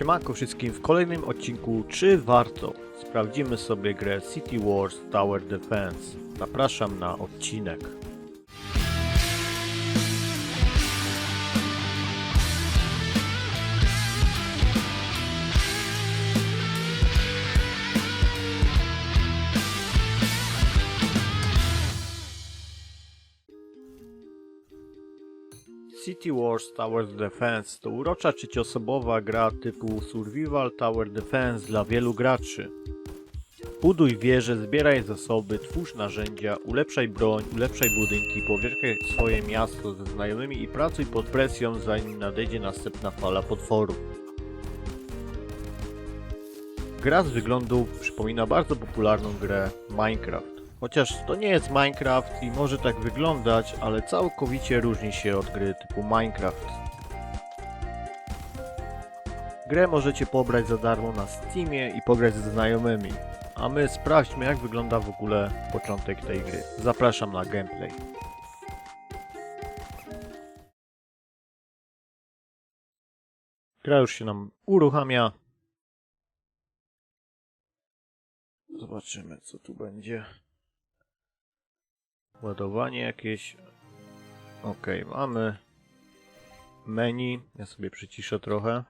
Siemanko wszystkim w kolejnym odcinku Czy warto? Sprawdzimy sobie grę City Wars Tower Defense. Zapraszam na odcinek. City Wars Tower Defense to urocza trzecioosobowa gra typu Survival Tower Defense dla wielu graczy. Buduj wieże, zbieraj zasoby, twórz narzędzia, ulepszaj broń, ulepszaj budynki, powierzchaj swoje miasto ze znajomymi i pracuj pod presją zanim nadejdzie następna fala potworów. Gra z wyglądu przypomina bardzo popularną grę Minecraft. Chociaż to nie jest Minecraft i może tak wyglądać, ale całkowicie różni się od gry typu Minecraft. Grę możecie pobrać za darmo na Steamie i pograć ze znajomymi. A my sprawdźmy jak wygląda w ogóle początek tej gry. Zapraszam na gameplay. Gra już się nam uruchamia. Zobaczymy co tu będzie. Ładowanie jakieś. Ok, mamy menu. Ja sobie przyciszę trochę.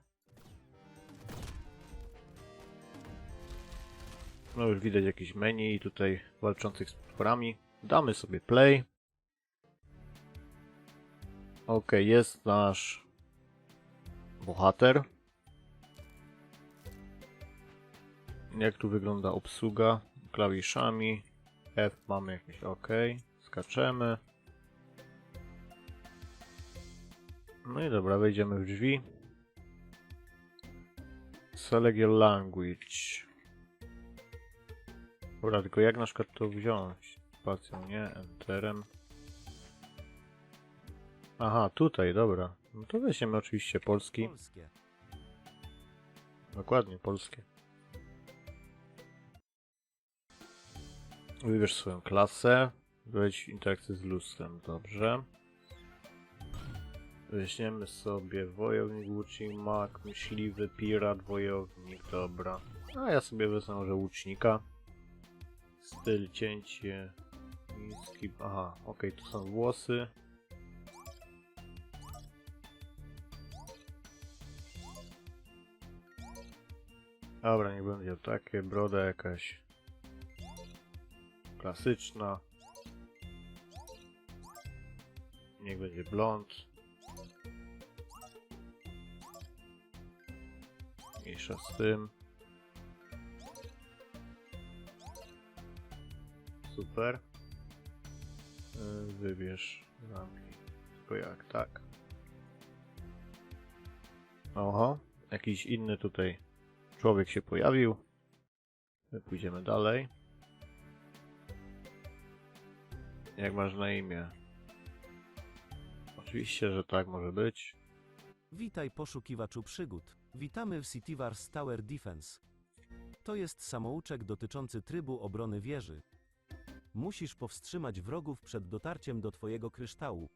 No już widać jakieś menu i tutaj walczących z potworami. Damy sobie play. Ok, jest nasz bohater. Jak tu wygląda obsługa klawiszami? F mamy jakieś OK. Skaczemy. No i dobra, wejdziemy w drzwi. Select your language. Dobra, tylko jak na przykład to wziąć? Spacją, nie? Enterem. Aha, tutaj, dobra. No to weźmiemy oczywiście polski. Polskie. Dokładnie, polskie. Wybierz swoją klasę. Wejdź interakcję z lustrem, dobrze. Weźmiemy sobie wojownik, łucznik, mak, myśliwy, pirat, wojownik, dobra. A ja sobie wezmę może łucznika. Styl, cięcie, niski, aha, okej, tu są włosy. Dobra, nie będzie takie, broda jakaś klasyczna. Niech będzie blond. Mniejsza z tym. Super. Yy, Wybierz zamknij. Tylko jak, tak. Oho, jakiś inny tutaj człowiek się pojawił. My pójdziemy dalej. Jak masz na imię? Oczywiście, że tak może być. Witaj poszukiwaczu przygód. Witamy w City Wars Tower Defense. To jest samouczek dotyczący trybu obrony wieży. Musisz powstrzymać wrogów przed dotarciem do twojego kryształu.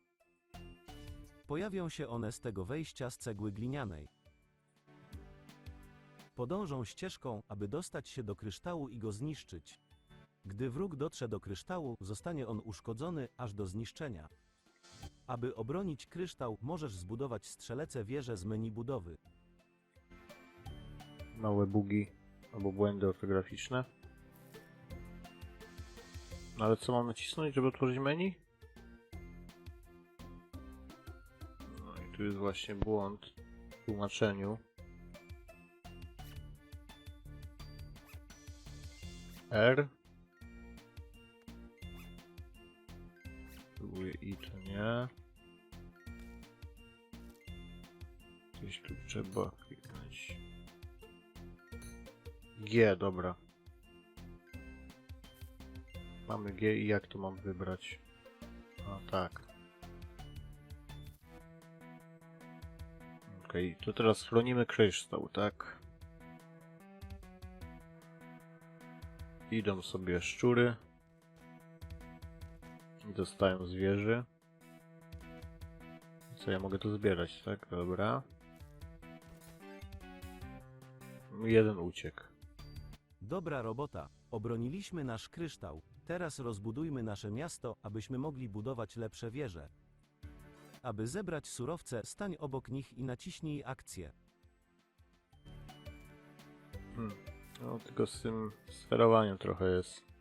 Pojawią się one z tego wejścia z cegły glinianej. Podążą ścieżką, aby dostać się do kryształu i go zniszczyć. Gdy wróg dotrze do kryształu, zostanie on uszkodzony aż do zniszczenia. Aby obronić kryształ, możesz zbudować strzelece wieże z menu budowy. Małe bugi albo błędy ortograficzne. No ale co mam nacisnąć, żeby otworzyć menu? No i tu jest właśnie błąd w tłumaczeniu. R. I to nie. Gdzieś tu trzeba kliknąć. G, dobra. Mamy G i jak to mam wybrać? A tak. Okej, to teraz chronimy kryształ, tak? Idą sobie szczury. Dostają zwierzy. I co, ja mogę to zbierać, tak? Dobra. Jeden uciekł. Dobra robota. Obroniliśmy nasz kryształ. Teraz rozbudujmy nasze miasto, abyśmy mogli budować lepsze wieże. Aby zebrać surowce, stań obok nich i naciśnij akcję. Hmm. No, tylko z tym sterowaniem trochę jest.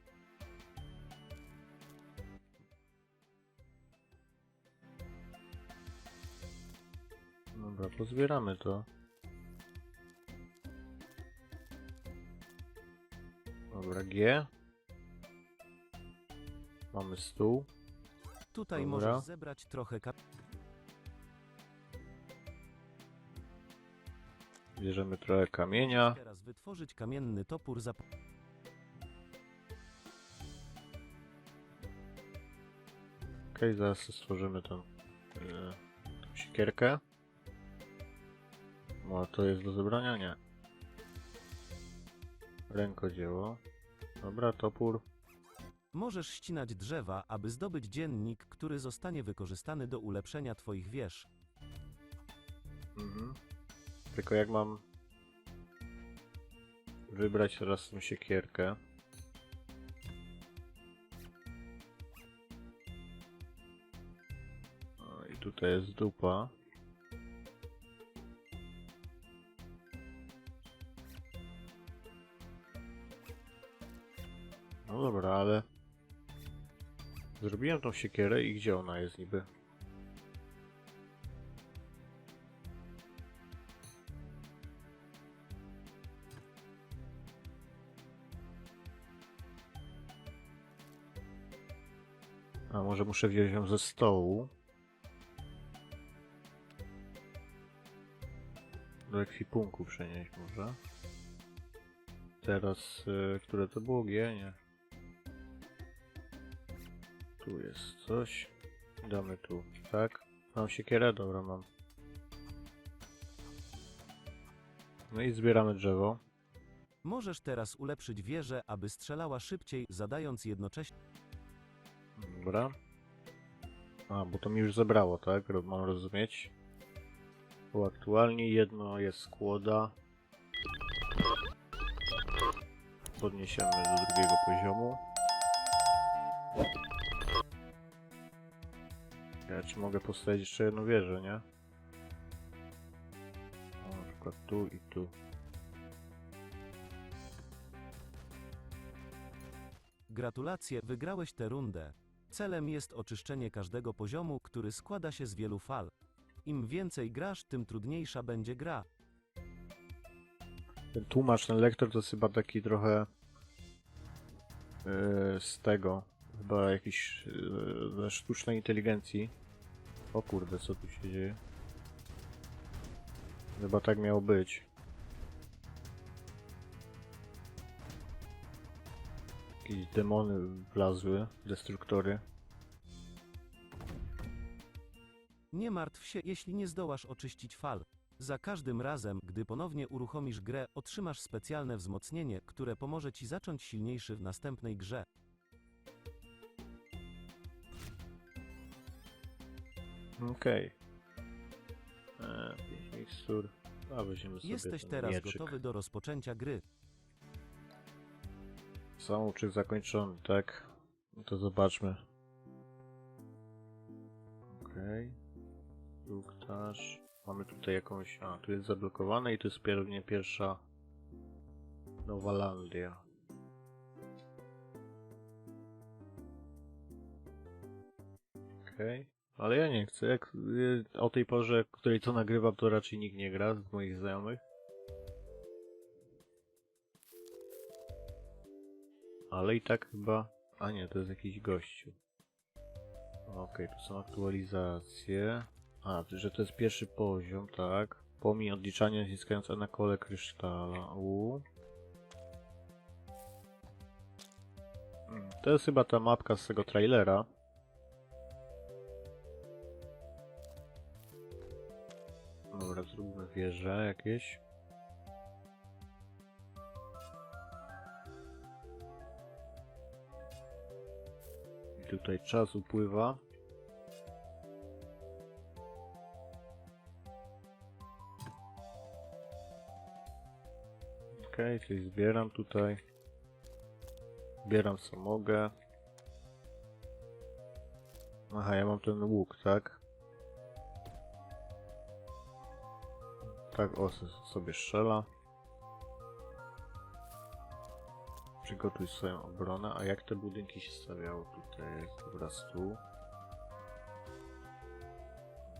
Dobra, pozbieramy to. Dobra, G. Mamy stół. Tutaj Dobra. możesz zebrać trochę kap... Bierzemy trochę kamienia. Teraz wytworzyć kamienny topór za... Okej, zaraz stworzymy tą, e, tą siekierkę. A to jest do zebrania? Nie. Rękodzieło. Dobra, topór. Możesz ścinać drzewa, aby zdobyć dziennik, który zostanie wykorzystany do ulepszenia twoich wież. Mhm. Tylko jak mam wybrać teraz tą siekierkę? O, I tutaj jest dupa. Dobra, ale zrobiłem tą siekierę i gdzie ona jest niby? A może muszę wziąć ją ze stołu? Do ekwipunku przenieść może. Teraz, y, które to było? G? Nie. Tu jest coś. Damy tu, tak? Mam siekierę? Dobra, mam. No i zbieramy drzewo. Możesz teraz ulepszyć wieżę, aby strzelała szybciej, zadając jednocześnie... Dobra. A, bo to mi już zebrało, tak? Mam rozumieć. Bo aktualnie jedno jest skłoda. Podniesiemy do drugiego poziomu. Ja czy mogę postawić jeszcze jedną wieżę, nie? O, na przykład tu i tu. Gratulacje, wygrałeś tę rundę. Celem jest oczyszczenie każdego poziomu, który składa się z wielu fal. Im więcej grasz, tym trudniejsza będzie gra. Ten tłumacz, ten lektor to jest chyba taki trochę yy, z tego, chyba jakiś yy, ze sztucznej inteligencji. O kurde, co tu się dzieje? Chyba tak miało być. Jakieś demony wlazły, destruktory. Nie martw się, jeśli nie zdołasz oczyścić fal. Za każdym razem, gdy ponownie uruchomisz grę, otrzymasz specjalne wzmocnienie, które pomoże ci zacząć silniejszy w następnej grze. Okej. Okay. Pięć mikstur. A weźmiemy sobie Jesteś ten teraz mieczyk. gotowy do rozpoczęcia gry. Samouczek zakończony, tak? No to zobaczmy. Okej. Luktaż. Mamy tutaj jakąś... A, tu jest zablokowane i to jest pewnie pierwsza... Nowalandia. Okej. Ale ja nie chcę. Jak, y, o tej porze, której to nagrywam, to raczej nikt nie gra z moich znajomych. Ale i tak chyba... A nie, to jest jakiś gościu. Okej, tu są aktualizacje. A, że to jest pierwszy poziom, tak. Pomij odliczanie zyskając na kole kryształu. Mm, To jest chyba ta mapka z tego trailera. Dobra, zróbmy wieże jakieś. Tutaj czas upływa. Okej, czyli zbieram tutaj. Zbieram co mogę. Aha, ja mam ten łuk, tak? Tak, o, sobie strzela. Przygotuj swoją obronę. A jak te budynki się stawiało tutaj? Dobra stół.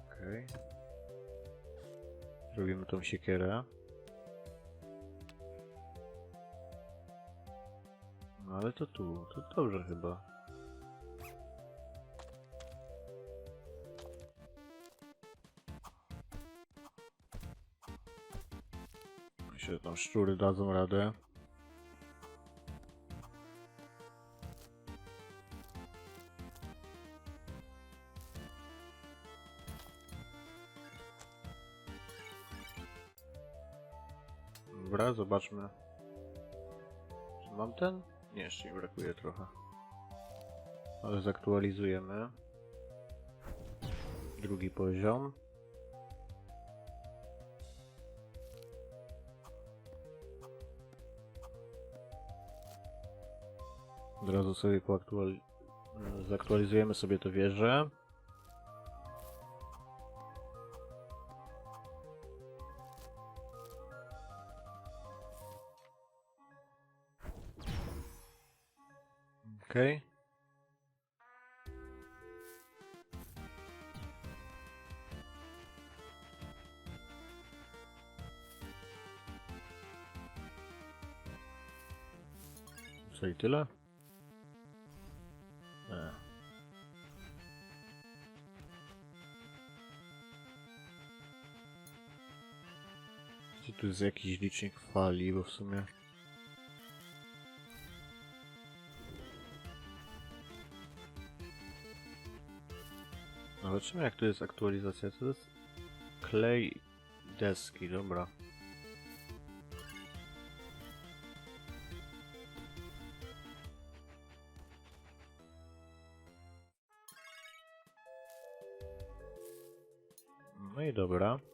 Okej. Robimy tą siekierę. No ale to tu, to dobrze chyba. Że tam szczury dadzą radę. Dobra, zobaczmy. Czy mam ten? Nie, jeszcze mi brakuje trochę. Ale zaktualizujemy. Drugi poziom. Od razu sobie e, zaktualizujemy sobie to wieżę. Okej. Co i tyle? Jest jakiś licznik fali, bo w sumie... Zobaczymy jak to jest aktualizacja. To jest klej deski, dobra. No i dobra.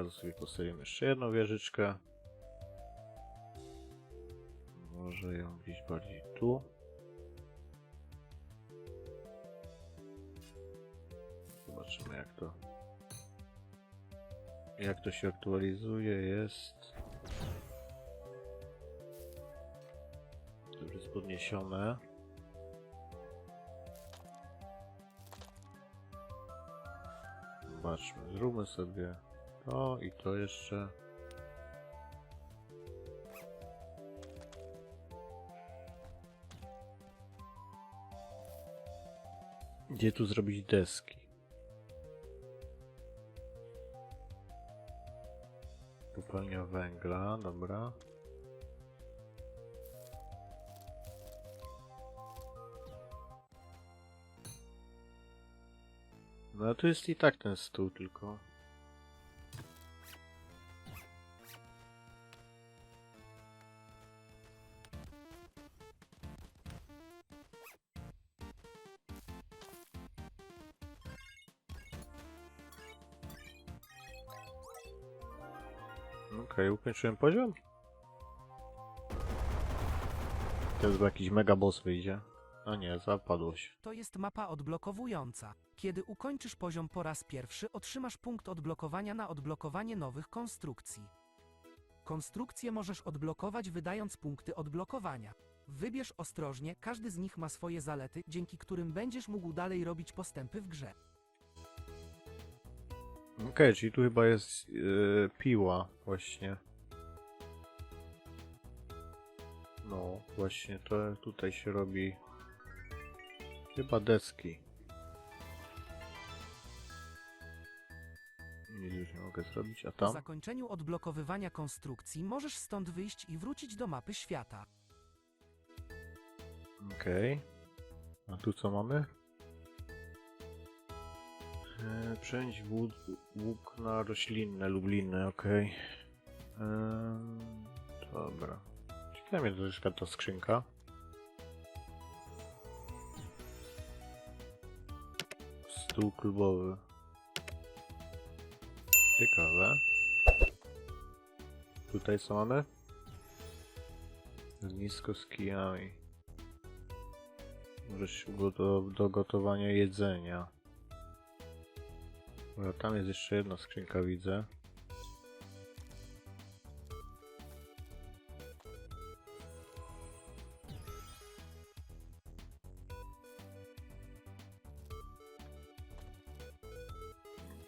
Razu sobie postawimy jeszcze jedną wieżyczkę. Może ją gdzieś bardziej tu. Zobaczymy jak to jak to się aktualizuje jest to jest podniesione zobaczmy zróbmy sobie to i to jeszcze gdzie tu zrobić deski Kopalnia węgla, dobra. No a tu jest i tak ten stół tylko. Okej, ukończyłem poziom. Teraz chyba jakiś mega boss wyjdzie. A nie, zapadło się. To jest mapa odblokowująca. Kiedy ukończysz poziom po raz pierwszy, otrzymasz punkt odblokowania na odblokowanie nowych konstrukcji. Konstrukcje możesz odblokować wydając punkty odblokowania. Wybierz ostrożnie, każdy z nich ma swoje zalety, dzięki którym będziesz mógł dalej robić postępy w grze. Okej, czyli tu chyba jest yy, piła właśnie. No, właśnie to tutaj się robi chyba deski. Nic już nie mogę zrobić, a Po tam? zakończeniu odblokowywania konstrukcji możesz stąd wyjść i wrócić do mapy świata. Okej. A tu co mamy? E, wód, włókna roślinne lub linne, okej. Em, Dobra. Ciekawe mnie jest ta skrzynka. Stół klubowy. Ciekawe. Tutaj co mamy? Nisko z kijami. Możesz do, do gotowania jedzenia. Dobra, tam jest jeszcze jedna skrzynka, widzę.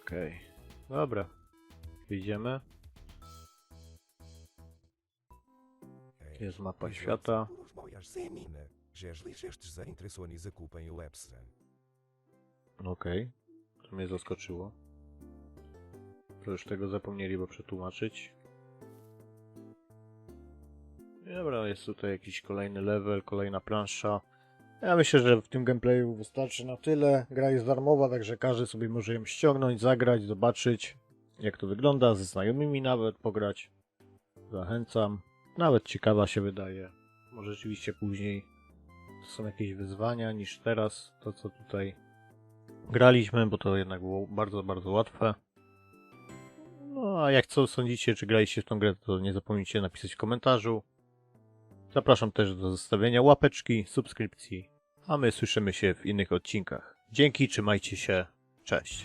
Okej, dobra. Idziemy. Jest mapa świata. Zemina. Gesli mnie zaskoczyło. To już tego zapomnieli, bo przetłumaczyć. Dobra, jest tutaj jakiś kolejny level, kolejna plansza. Ja myślę, że w tym gameplayu wystarczy na tyle. Gra jest darmowa, także każdy sobie może ją ściągnąć, zagrać, zobaczyć jak to wygląda, ze znajomymi nawet pograć. Zachęcam. Nawet ciekawa się wydaje. Może rzeczywiście później to są jakieś wyzwania niż teraz, to co tutaj graliśmy, bo to jednak było bardzo, bardzo łatwe. No a jak co sądzicie, czy graliście w tą grę, to nie zapomnijcie napisać w komentarzu. Zapraszam też do zostawienia łapeczki, subskrypcji, a my słyszymy się w innych odcinkach. Dzięki, trzymajcie się, cześć.